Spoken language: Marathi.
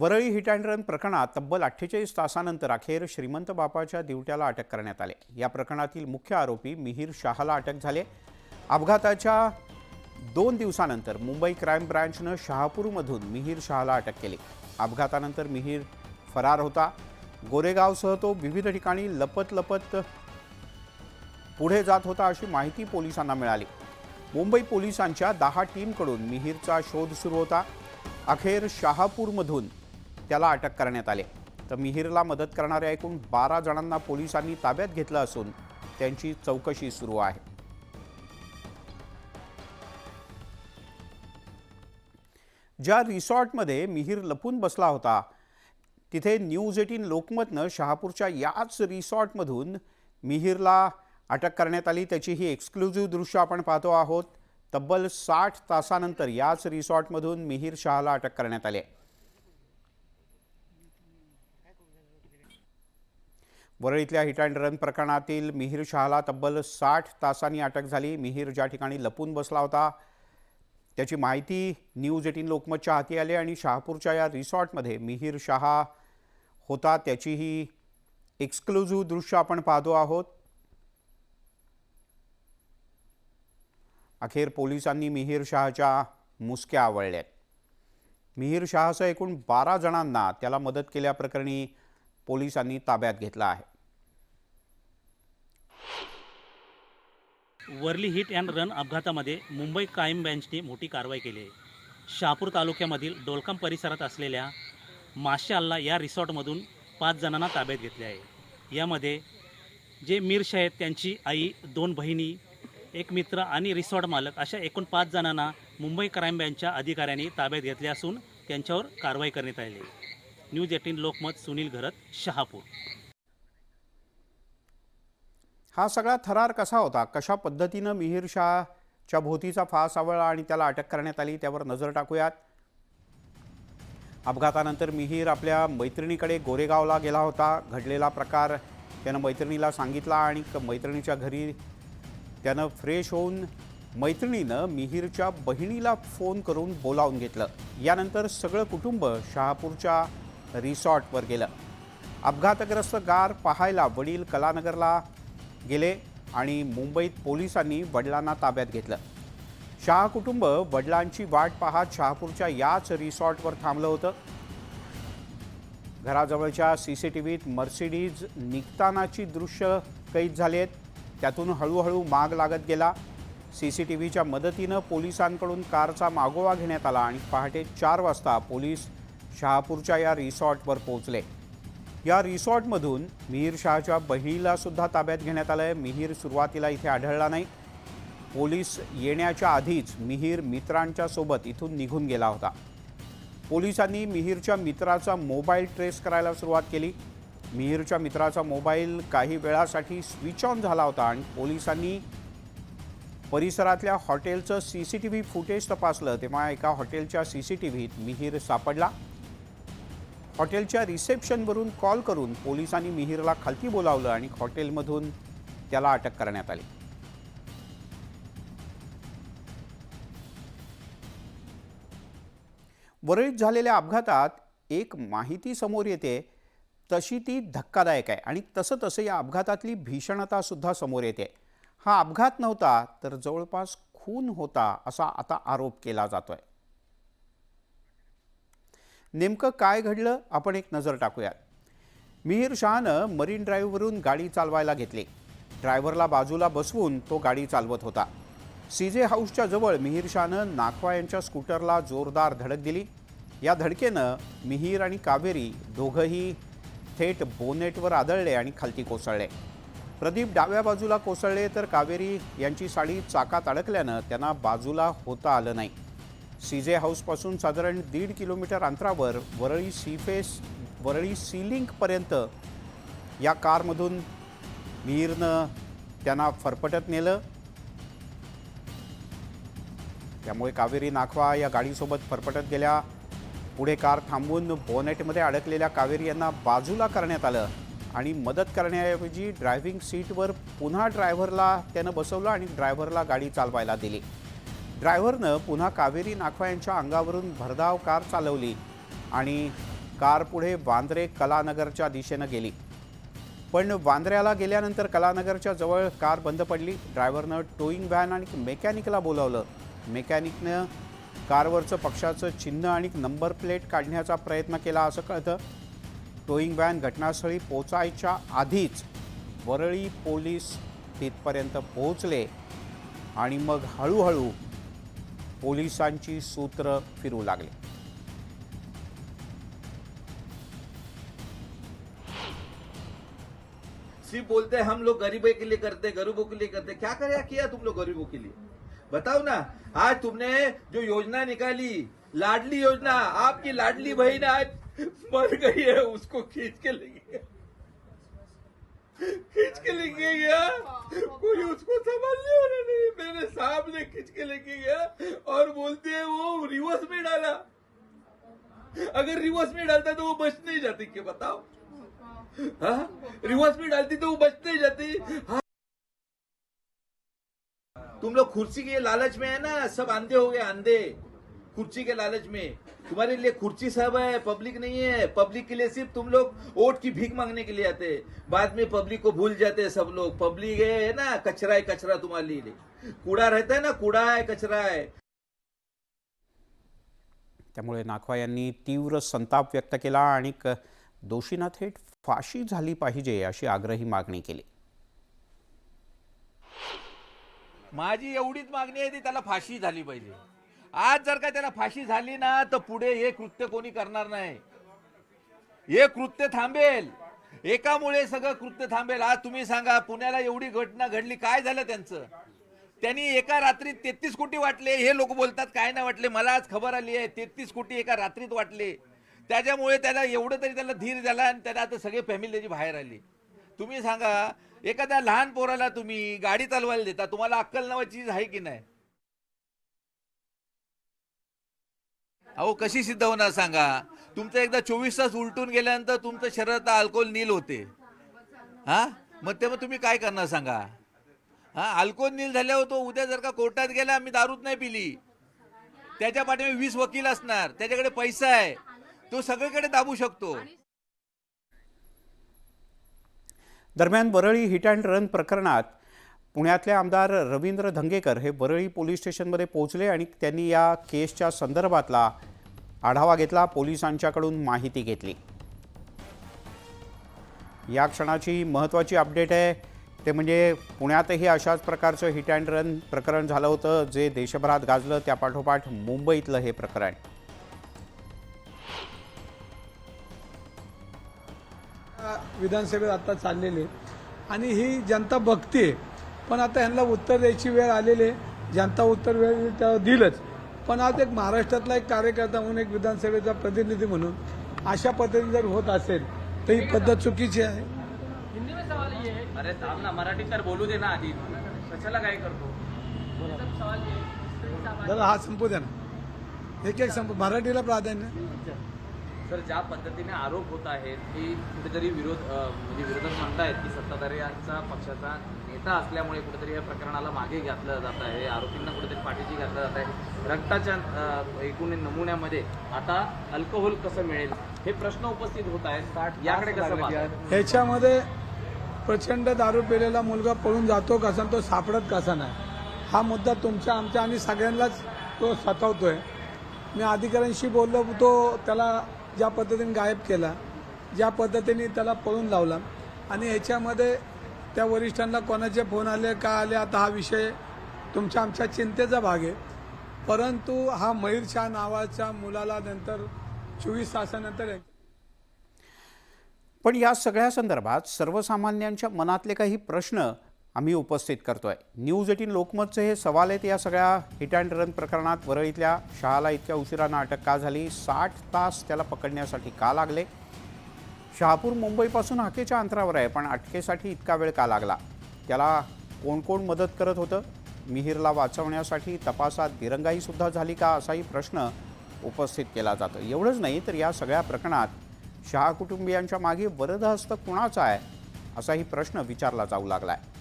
वरळी हिट अँड रन प्रकरणात तब्बल अठ्ठेचाळीस तासानंतर अखेर श्रीमंत बापाच्या दिवट्याला अटक करण्यात आले. या प्रकरणातील मुख्य आरोपी मिहीर शहाला अटक झाले. अपघाताच्या दोन दिवसानंतर मुंबई क्राईम ब्रँचनं शहापूरमधून मिहीर शहाला अटक केली. अपघातानंतर मिहीर फरार होता. गोरेगावसह तो विविध ठिकाणी लपत लपत पुढे जात होता अशी माहिती पोलिसांना मिळाली. मुंबई पोलिसांच्या दहा टीमकडून मिहीरचा शोध सुरू होता. अखेर शहापूरमधून त्याला अटक करण्यात आले. तर मिहीरला मदत करणाऱ्या एकूण बारा जणांना पोलिसांनी ताब्यात घेतलं असून त्यांची चौकशी सुरू आहे. ज्या रिसॉर्टमध्ये मिहीर लपून बसला होता तिथे न्यूज एटीन लोकमतनं शहापूरच्या याच रिसॉर्टमधून मिहीरला अटक करण्यात आली. त्याची ही एक्सक्लुझिव्ह दृश्य आपण पाहतो आहोत. तब्बल साठ तासानंतर याच रिसॉर्टमधून मिहीर शहाला अटक करण्यात आली आहे. वरळीतल्या हिट अँड रन प्रकरणातील मिहीर शहाला तब्बल साठ तासांनी अटक झाली. मिहीर ज्या ठिकाणी लपून बसला होता त्याची माहिती न्यूज एटीन लोकमतच्या हाती आली आणि शहापूरच्या या रिसॉर्टमध्ये मिहीर शहा होता. त्याची ही एक्सक्लुझिव्ह दृश्य आपण पाहतो आहोत. अखेर पोलिसांनी मिहीर शहाच्या मुसक्या आवळल्यात. मिहीर शहासह एकूण बारा जणांना त्याला मदत केल्याप्रकरणी पोलिसांनी ताब्यात घेतलं आहे. वर्ली हिट अँड रन अपघातामध्ये मुंबई क्राईम ब्रँचने मोठी कारवाई केली. आहे शहापूर तालुक्यामधील डोलकाम परिसरात असलेल्या माशा अल्ला या रिसॉर्टमधून पाच जणांना ताब्यात घेतले आहे. यामध्ये जे मीरशा आहेत त्यांची आई दोन बहिणी एक मित्र आणि रिसॉर्ट मालक अशा एकूण पाच जणांना मुंबई क्राईम ब्रँचच्या अधिकाऱ्यांनी ताब्यात घेतले असून त्यांच्यावर कारवाई करण्यात आली न्यूज एटीन लोकमत सुनील घरत शहापूर. हा सगळा थरार कसा होता? कशा पद्धतीनं मिहीर शाहच्या भोवतीचा फास आवळला आणि त्याला अटक करण्यात आली? त्यावर नजर टाकूयात. अपघातानंतर मिहीर आपल्या मैत्रिणीकडे गोरेगावला गेला होता. घडलेला प्रकार त्यानं मैत्रिणीला सांगितला आणि क- मैत्रिणीच्या घरी त्यानं फ्रेश होऊन मैत्रिणीनं मिहीरच्या बहिणीला फोन करून बोलावून घेतलं. यानंतर सगळं कुटुंब शहापूरच्या रिसॉर्टवर गेलं. अपघातग्रस्त गार पाहायला वडील कलानगरला गेले आणि मुंबईत पोलिसांनी वडिलांना ताब्यात घेतलं. शहा कुटुंब वडिलांची वाट पाहत शहापूरच्या याच रिसॉर्टवर थांबलं होतं. घराजवळच्या सी सी टी व्हीत मर्सिडीज निघतानाची दृश्य कैद झाली आहेत. त्यातून हळूहळू माग लागत गेला. सी सी टी व्हीच्या मदतीनं पोलिसांकडून कारचा मागोवा घेण्यात आला आणि पहाटे चार वाजता पोलीस शहापूरच्या या रिसॉर्टवर पोहोचले. या रिसॉर्टमधून मिहीर शहाच्या बहिणीला सुद्धा ताब्यात घेण्यात आलं आहे मिहीर सुरुवातीला इथे आढळला नाही. पोलीस येण्याच्या आधीच मिहीर मित्रांच्या सोबत इथून निघून गेला होता. पोलिसांनी मिहीरच्या मित्राचा मोबाईल ट्रेस करायला सुरुवात केली. मिहीरच्या मित्राचा मोबाईल काही वेळासाठी स्विच ऑन झाला होता आणि पोलिसांनी परिसरातल्या हॉटेलचं C C T V footage तपासलं. तेव्हा एका हॉटेलच्या सी सी टी व्हीत मिहीर सापडला. हॉटेलच्या रिसेप्शनवरून कॉल करून पोलिसांनी मिहीरला खालती बोलावलं आणि हॉटेलमधून त्याला अटक करण्यात आली. वरळीत झालेल्या अपघातात एक माहिती समोर येते तशी ती धक्कादायक आहे आणि तसं तसं या अपघातातली भीषणता सुद्धा समोर येते. हा अपघात नव्हता तर जवळपास खून होता असा आता आरोप केला जातोय. नेमकं काय घडलं? आपण एक नजर टाकूयात. मिहीर शहानं मरीन ड्राईव्हवरून गाडी चालवायला घेतली. ड्रायव्हरला बाजूला बसवून तो गाडी चालवत होता. सीजे हाऊसच्या जवळ मिहीर शहानं नाखवा यांच्या स्कूटरला जोरदार धडक दिली. या धडकेनं मिहीर आणि कावेरी दोघंही थेट बोनेटवर आदळले आणि खालती कोसळले. प्रदीप डाव्या बाजूला कोसळले तर कावेरी यांची साडी चाकात अडकल्यानं त्यांना बाजूला होता आलं नाही. सीजे हाऊसपासून साधारण दीड किलोमीटर अंतरावर वरळी सीफेस वरळी सीलिंकपर्यंत या कारमधून मिहीरनं त्यांना फरफटत नेलं. त्यामुळे कावेरी नाखवा या गाडीसोबत फरफटत गेल्या. पुढे कार थांबवून बोनेटमध्ये अडकलेल्या कावेरी यांना बाजूला करण्यात आलं आणि मदत करण्याऐवजी ड्रायव्हिंग सीटवर पुन्हा ड्रायव्हरला त्यानं बसवलं आणि ड्रायव्हरला गाडी चालवायला दिली. ड्रायव्हरनं पुन्हा कावेरी नाखवा यांच्या अंगावरून भरधाव कार चालवली आणि कार पुढे वांद्रे कलानगरच्या दिशेनं गेली. पण वांद्र्याला गेल्यानंतर कलानगरच्या जवळ कार बंद पडली. ड्रायव्हरनं टोईंग व्हॅन आणि मेकॅनिकला बोलावलं. मेकॅनिकनं कारवरचं पक्षाचं चिन्ह आणि नंबर प्लेट काढण्याचा प्रयत्न केला असं कळतं. टोईंग व्हॅन घटनास्थळी पोचायच्या आधीच वरळी पोलीस तिथपर्यंत पोहोचले आणि मग हळूहळू पोलिसांची सूत्र फिरू लागली. सिर्फ़ बोलते हैं, हम लोग गरीबों के लिए करते गरीबों के लिए करते क्या करे, किया तुम लोग गरीबों के लिए? बताओ ना, आज तुमने जो योजना निकाली, लाडली योजना, आपकी लाडली बहन आज मर गई है, उसको खींच के ले गया खींच के लेके गया कोई उसको वाला नहीं ने खींच के लेके गया और बोलते हैं, वो रिवर्स में डाला अगर रिवर्स में डालता तो वो बच नहीं जाती, क्या बताओ हाँ? रिवर्स में डालती तो वो बच नहीं जाती हाँ। तुम लोग कुर्सी के लालच में है ना, सब आंधे हो गए, अंधे कुर्सी के लालच में। तुम्हारे लिए कुर्सी सब है पब्लिक नहीं है। पब्लिक के लिए सिर्फ तुम लोग वोट की भीख मांगने के लिए आते हैं। बाद में पब्लिक को भूल जाते हैं सब लोग। पब्लिक है ना कचरा है कचरा तुम्हारे लिए कूड़ा रहता है ना कूड़ा है कचरा है। त्यामुळे नाखवा यांनी तीव्र संताप व्यक्त केला आणि दोषींना थेट फाशी झाली पाहिजे अशी आग्रही मागणी केली. माझी एवढीच मागणी आहे ती त्याला फाशी झाली पाहिजे. आज जर का त्याला फाशी झाली ना तर पुढे हे कृत्य कोणी करणार नाही. हे कृत्य थांबेल. एकामुळे सगळं कृत्य थांबेल. आज तुम्ही सांगा पुण्याला एवढी घटना घडली काय झालं त्यांचं? त्यांनी एका रात्रीत तेहतीस कोटी वाटले हे लोक बोलतात काय नाही वाटले मला आज खबर आली आहे तेहतीस कोटी एका रात्रीत वाटले. त्याच्यामुळे त्याला एवढं तरी त्याला धीर झाला आणि त्याला आता सगळे फॅमिली त्याची बाहेर आली. तुम्ही सांगा एखाद्या लहान पोराला तुम्ही गाडी चालवायला देता तुम्हाला अक्कल नावाची चीज आहे की नाही? अहो कशी सिद्ध होणार सांगा? तुमचं एकदा चोवीस तास उलटून गेल्यानंतर तुमचं शरीरात अल्कोहोल नील होते. हा? मग तेव्हा तुम्ही काय करणार सांगा? हा? अल्कोहोल नील झाल्यावर तो उद्या जर का कोर्टात गेला मी दारूच नाही पिली. त्याच्या पाठीमागे वीस वकील असणार. त्याच्याकडे पैसा आहे. तो सगळीकडे दाबू शकतो. दरम्यान वरळी हिट अँड रन प्रकरणात पुण्यातले आमदार रवींद्र धंगेकर हे वरळी पोलीस स्टेशनमध्ये पोहोचले आणि त्यांनी या केसच्या संदर्भातला आढावा घेतला पोलिसांच्याकडून माहिती घेतली. या क्षणाची महत्त्वाची अपडेट आहे ते म्हणजे पुण्यातही अशाच प्रकारचं हिट अँड रन प्रकरण झालं होतं जे देशभरात गाजलं त्या पाठोपाठ मुंबईतलं हे प्रकरण. विधानसभेत आता चाललेले आणि ही जनता बघते पण आता यांना उत्तर द्यायची वेळ आलेली आहे. जनता उत्तर वेळ त्या दिलंच. पण आज एक महाराष्ट्रातला एक कार्यकर्ता म्हणून एक विधानसभेचा प्रतिनिधी म्हणून अशा पद्धतीने जर होत असेल तर ही पद्धत चुकीची आहे. अरे थांब ना मराठीत तर बोलू दे ना आधी. कशाला काय करतो? जरा हा संपू द्या ना. एक एक संप. मराठीला प्राधान्य. सर ज्या पद्धतीने आरोप होत आहेत की कुठेतरी विरोध म्हणजे विरोधक म्हणतायत की सत्ताधाऱ्यांचा पक्षाचा नेता असल्यामुळे कुठेतरी या प्रकरणाला मागे घातलं जात आहे आरोपींना कुठेतरी पाठीशी घातलं जात आहे. रक्ताच्या एकूण नमुन्यामध्ये आता अल्कोहोल कसं मिळेल हे प्रश्न उपस्थित होत आहेत. याकडे कसं? ह्याच्यामध्ये प्रचंड दारू पिलेला मुलगा पळून जातो कसा तो सापडत कसा नाही? हा मुद्दा तुमच्या आमच्या आणि सगळ्यांनाच तो सतावतोय. मी अधिकाऱ्यांशी बोललो तो त्याला ज्या पद्धतीने गायब केला ज्या पद्धतीने त्याला पळून लावला. आणि ह्याच्यामध्ये त्या वरिष्ठांना कोणाचे फोन आले का आले आता हा विषय तुमच्या आमच्या चिंतेचा भाग आहे. परंतु हा मयूर शाह नावाच्या मुलाला नंतर चोवीस तासानंतर पण या सगळ्या संदर्भात सर्वसामान्यांच्या मनातले काही प्रश्न आम्ही उपस्थित करतो आहे न्यूज एटीन लोकमतचे हे सवाल आहेत या सगळ्या हिट अँड रन प्रकरणात. वरळीतल्या शहाला इतक्या उशिरानं अटक का झाली? साठ तास त्याला पकडण्यासाठी का लागले? शहापूर मुंबईपासून हाकेच्या अंतरावर आहे पण अटकेसाठी इतका वेळ का लागला? त्याला कोण कोण मदत करत होतं? मिहीरला वाचवण्यासाठी तपासात दिरंगाईसुद्धा झाली का? असाही प्रश्न उपस्थित केला जातो. एवढंच नाही तर या सगळ्या प्रकरणात शहा कुटुंबियांच्या मागे वरदहस्त कुणाचा आहे? असाही प्रश्न विचारला जाऊ लागला आहे